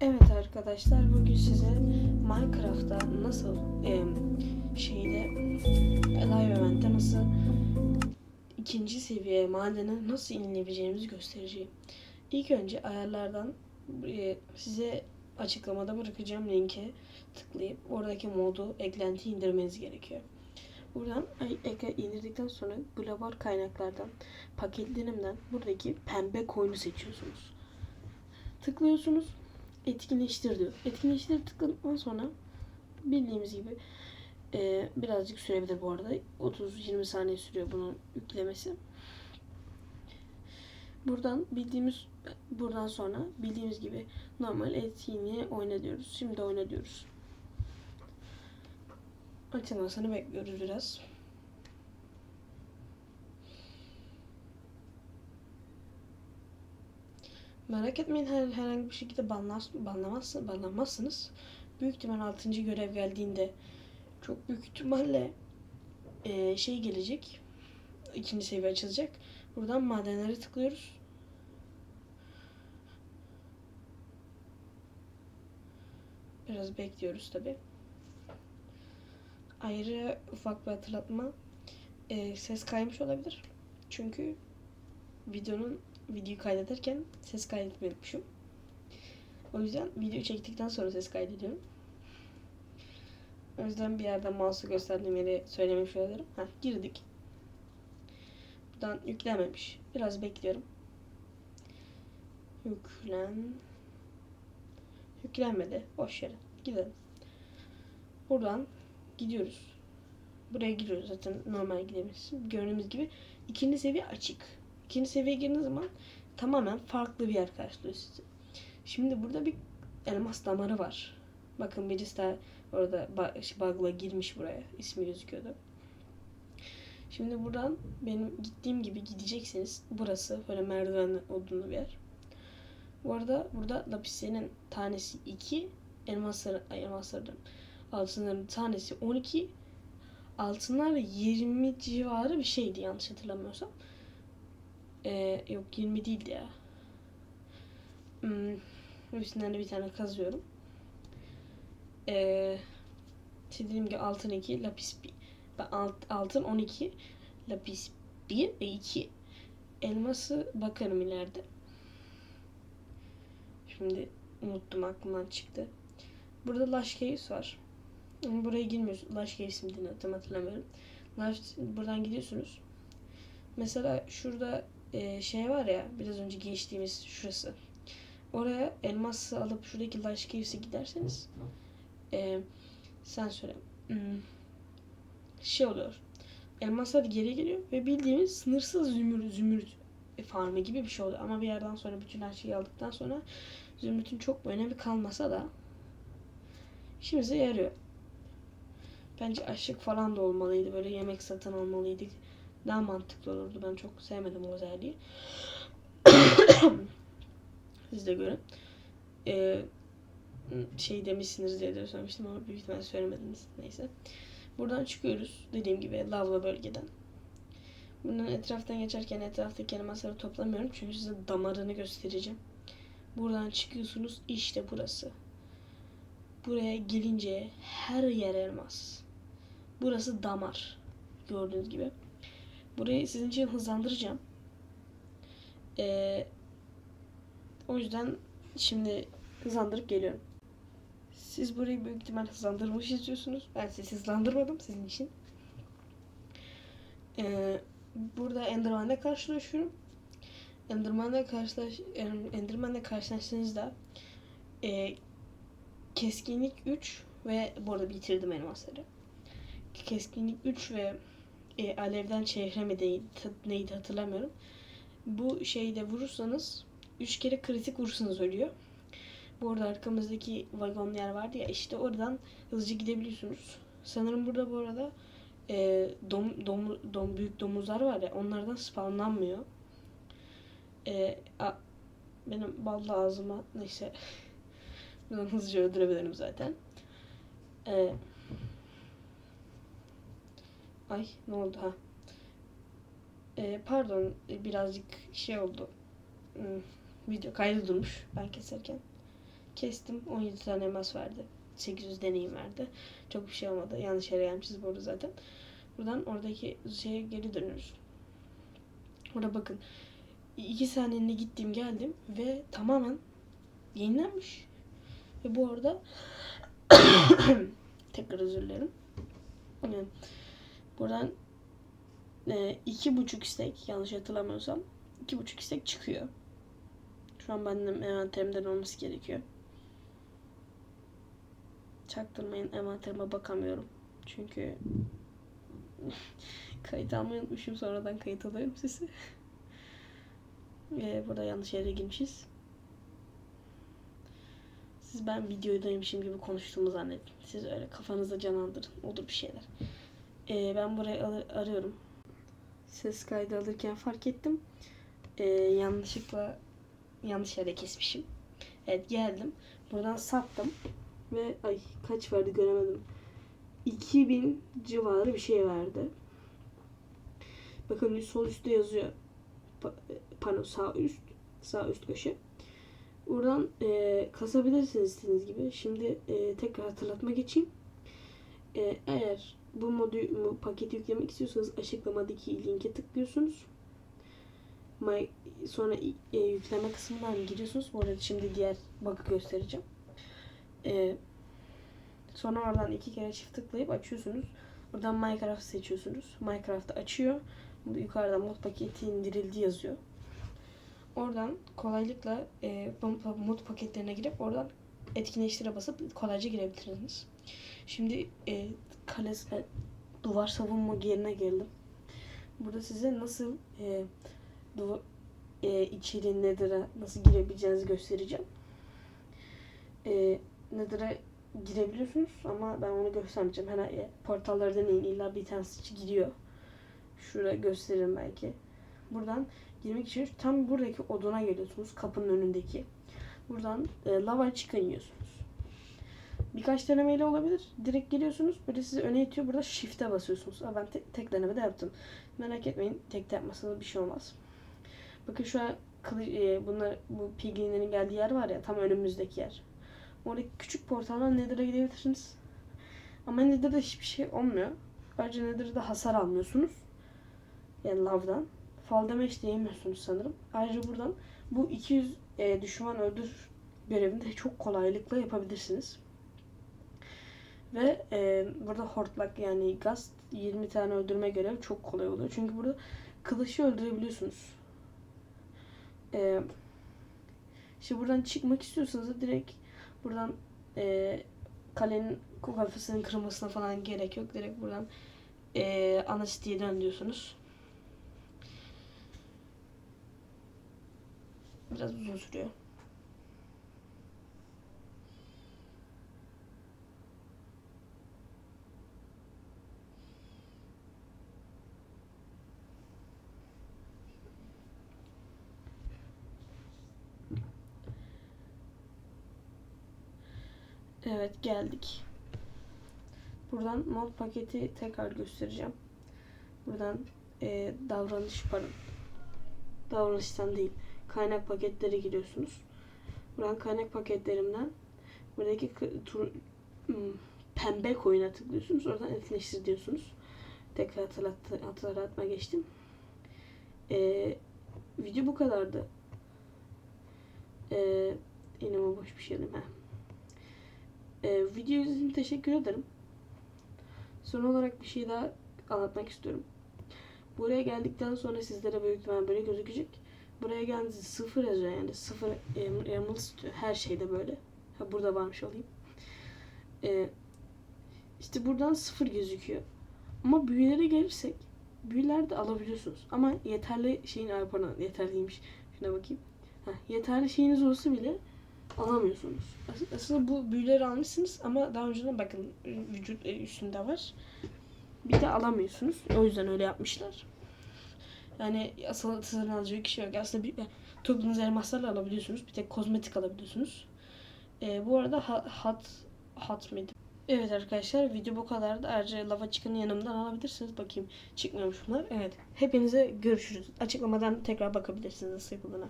Evet arkadaşlar bugün size Minecraft'ta nasıl e, şeyde Live Event'te nasıl ikinci seviye madene nasıl inilebileceğimizi göstereceğim. İlk önce ayarlardan e, size açıklamada bırakacağım linke tıklayıp oradaki modu eklenti indirmeniz gerekiyor. Buradan indirdikten sonra global kaynaklardan paketlerimden buradaki pembe coin'i seçiyorsunuz. Tıklıyorsunuz etkinleştir diyor. Etkinleştir tıkladıktan sonra bildiğimiz gibi e, birazcık sürebilir bu arada. 30-20 saniye sürüyor bunun yüklemesi. Buradan bildiğimiz buradan sonra bildiğimiz gibi normal etkinliğe oyna diyoruz. Şimdi oyna diyoruz. Açılmasını bekliyoruz biraz. Merak etmeyin her, herhangi bir şekilde banlas, banlamazsın, banlanmazsınız. Büyük ihtimal 6. görev geldiğinde çok büyük ihtimalle eee, şey gelecek. ikinci seviye açılacak. Buradan madenlere tıklıyoruz. Biraz bekliyoruz tabi. Ayrı ufak bir hatırlatma. Eee, ses kaymış olabilir. Çünkü videonun videoyu kaydederken ses kaydetmeyi unutmuşum. O yüzden video çektikten sonra ses kaydediyorum. O yüzden bir yerden mouse'u gösterdiğim yeri söylemiş olabilirim. Heh, girdik. Buradan yüklenmemiş. Biraz bekliyorum. Yüklen. Yüklenmedi. Boş yere. Gidelim. Buradan gidiyoruz. Buraya giriyoruz zaten normal gidebilirsin. Gördüğümüz gibi ikinci seviye açık. İkinci seviyeye girdiğiniz zaman tamamen farklı bir yer karşılıyor sizi. Şimdi burada bir elmas damarı var. Bakın birisi orada ba- bug'la girmiş buraya. İsmi gözüküyordu. Şimdi buradan benim gittiğim gibi gideceksiniz. Burası böyle merdivenli olduğunu bir yer. Bu arada burada lapislerin tanesi 2, elmasları, ay elmasların altınların tanesi 12, altınlar da 20 civarı bir şeydi yanlış hatırlamıyorsam. Ee, yok 20 değildi ya. Hmm, üstünden de bir tane kazıyorum. Ee, işte dediğim gibi altın 2, lapis 1. Ben alt, altın 12, lapis 1 ve 2. Elması bakarım ileride. Şimdi unuttum aklımdan çıktı. Burada Lush Caves var. Ama buraya girmiyorsun. Lush Caves mi tam hatırlamıyorum. Lush, buradan gidiyorsunuz. Mesela şurada e, şey var ya biraz önce geçtiğimiz şurası. Oraya elması alıp şuradaki Lush Caves'e giderseniz e, sen söyle. Hmm, şey oluyor. Elmaslar geri geliyor ve bildiğimiz sınırsız zümrüt, zümrüt farmı gibi bir şey oluyor. Ama bir yerden sonra bütün her şeyi aldıktan sonra zümrütün çok önemi kalmasa da işimize yarıyor. Bence aşık falan da olmalıydı. Böyle yemek satın almalıydık daha mantıklı olurdu. Ben çok sevmedim o özelliği. Siz de görün. Ee, şey demişsiniz diye de söylemiştim ama büyük ihtimalle söylemediniz. Neyse. Buradan çıkıyoruz. Dediğim gibi lavla bölgeden. Buradan etraftan geçerken etraftaki elmasları toplamıyorum. Çünkü size damarını göstereceğim. Buradan çıkıyorsunuz. işte burası. Buraya gelince her yer elmas. Burası damar. Gördüğünüz gibi. Burayı sizin için hızlandıracağım. Ee, o yüzden şimdi hızlandırıp geliyorum. Siz burayı büyük ihtimal hızlandırmış istiyorsunuz. Ben sizi hızlandırmadım sizin için. Ee, burada Enderman'la karşılaşıyorum. Enderman'la karşılaş Enderman'la karşılaştığınızda e, keskinlik 3 ve bu arada bitirdim elmasları. Keskinlik 3 ve e, alevden çehre mi değil, neydi hatırlamıyorum. Bu şeyde vurursanız 3 kere kritik vurursanız ölüyor. Bu arada arkamızdaki vagon yer vardı ya işte oradan hızlıca gidebiliyorsunuz. Sanırım burada bu arada e, dom, dom, dom, büyük domuzlar var ya onlardan spawnlanmıyor. E, a, benim ballı ağzıma neyse buradan hızlıca öldürebilirim zaten. E, Ay ne oldu ha? Ee, pardon e, birazcık şey oldu. Hmm, video kaydı durmuş ben keserken. Kestim. 17 tane elmas verdi. 800 deneyim verdi. Çok bir şey olmadı. Yanlış yere gelmişiz burada zaten. Buradan oradaki şeye geri dönüyoruz. Orada bakın. 2 saniyede gittim geldim ve tamamen yenilenmiş. Ve bu arada tekrar özür dilerim. Yani buradan e, iki buçuk istek yanlış hatırlamıyorsam iki buçuk istek çıkıyor. Şu an benim envanterimden olması gerekiyor. Çaktırmayın envanterime bakamıyorum. Çünkü kayıt almayı unutmuşum sonradan kayıt alıyorum sizi. Ee, burada yanlış yere girmişiz. Siz ben videodaymışım gibi konuştuğumu zannedin. Siz öyle kafanızda canlandırın. Olur bir şeyler. Ee, ben burayı ar- arıyorum. Ses kaydı alırken fark ettim. Ee, yanlışlıkla yanlış yere kesmişim. Evet geldim. Buradan sattım. Ve ay kaç verdi göremedim. 2000 civarı bir şey verdi. Bakın sol üstte yazıyor. Pa- pano sağ üst. Sağ üst köşe. Buradan e, kasabilirsiniz istediğiniz gibi. Şimdi e, tekrar hatırlatma geçeyim. E, eğer bu modu bu paketi yüklemek istiyorsanız açıklamadaki linke tıklıyorsunuz. My, sonra e, yükleme kısmından giriyorsunuz. Bu arada şimdi diğer bug'ı göstereceğim. E, sonra oradan iki kere çift tıklayıp açıyorsunuz. Buradan Minecraft seçiyorsunuz. Minecraft'ı açıyor. Yukarıda mod paketi indirildi yazıyor. Oradan kolaylıkla e, mod paketlerine girip oradan etkinleştire basıp kolayca girebilirsiniz. Şimdi e, kale e, duvar savunma yerine geldim. Burada size nasıl e, duva, e, içeri Nether'a nasıl girebileceğinizi göstereceğim. E, Nether'a girebiliyorsunuz ama ben onu göstermeyeceğim. Hemen e, portalları deneyin. İlla bir tanesi gidiyor. Şurada gösteririm belki. Buradan girmek için tam buradaki oduna geliyorsunuz. Kapının önündeki. Buradan e, lava yiyorsunuz. Birkaç denemeyle olabilir. Direkt geliyorsunuz. Böyle sizi öne itiyor. Burada shift'e basıyorsunuz. Aa, ben te- tek denemede yaptım. Merak etmeyin. Tek de yapmasanız bir şey olmaz. Bakın şu an kılı, e, bunlar bu piglinlerin geldiği yer var ya tam önümüzdeki yer. Oradaki küçük portaldan Nether'a gidebilirsiniz. Ama Nether'da hiçbir şey olmuyor. Ayrıca Nether'da hasar almıyorsunuz. Yani lavdan. Fall damage de yemiyorsunuz sanırım. Ayrıca buradan bu 200 e, düşman öldür görevini de çok kolaylıkla yapabilirsiniz. Ve e, burada hortlak yani gaz 20 tane öldürme görevi çok kolay oluyor. Çünkü burada kılışı öldürebiliyorsunuz. E, işte buradan çıkmak istiyorsanız da direkt buradan e, kalenin kafasının kırılmasına falan gerek yok. Direkt buradan e, ana siteye dön diyorsunuz. Biraz uzun sürüyor. Evet geldik. Buradan mod paketi tekrar göstereceğim. Buradan e, davranış pardon. Davranıştan değil. Kaynak paketleri giriyorsunuz. Buradan kaynak paketlerimden buradaki tur, hmm, pembe koyuna tıklıyorsunuz. Oradan etkinleştir diyorsunuz. Tekrar hatırlat, hatırlatma geçtim. E, video bu kadardı. E, yine boş bir şey dedim. Ee, video izlediğiniz için teşekkür ederim. Son olarak bir şey daha anlatmak istiyorum. Buraya geldikten sonra sizlere büyük ihtimal böyle gözükecek. Buraya geldiğinizde sıfır yazıyor yani sıfır em- emerald istiyor. Her şeyde böyle. Ha burada varmış olayım. Ee, işte buradan sıfır gözüküyor. Ama büyülere gelirsek büyüler de alabiliyorsunuz. Ama yeterli şeyin ay pardon yeterliymiş. Şuna bakayım. Ha, yeterli şeyiniz olsa bile alamıyorsunuz. As- Aslında bu büyüleri almışsınız ama daha önceden bakın vücut e, üstünde var. Bir de alamıyorsunuz. O yüzden öyle yapmışlar. Yani asıl sizin alacağı kişi yok. Aslında bir, topladığınız elmaslarla alabiliyorsunuz. Bir tek kozmetik alabiliyorsunuz. E, bu arada ha- hat hat mıydı? Evet arkadaşlar video bu kadardı. Ayrıca lava çıkanı yanımdan alabilirsiniz. Bakayım çıkmıyormuş bunlar. Evet. Hepinize görüşürüz. Açıklamadan tekrar bakabilirsiniz nasıl yapıldığına.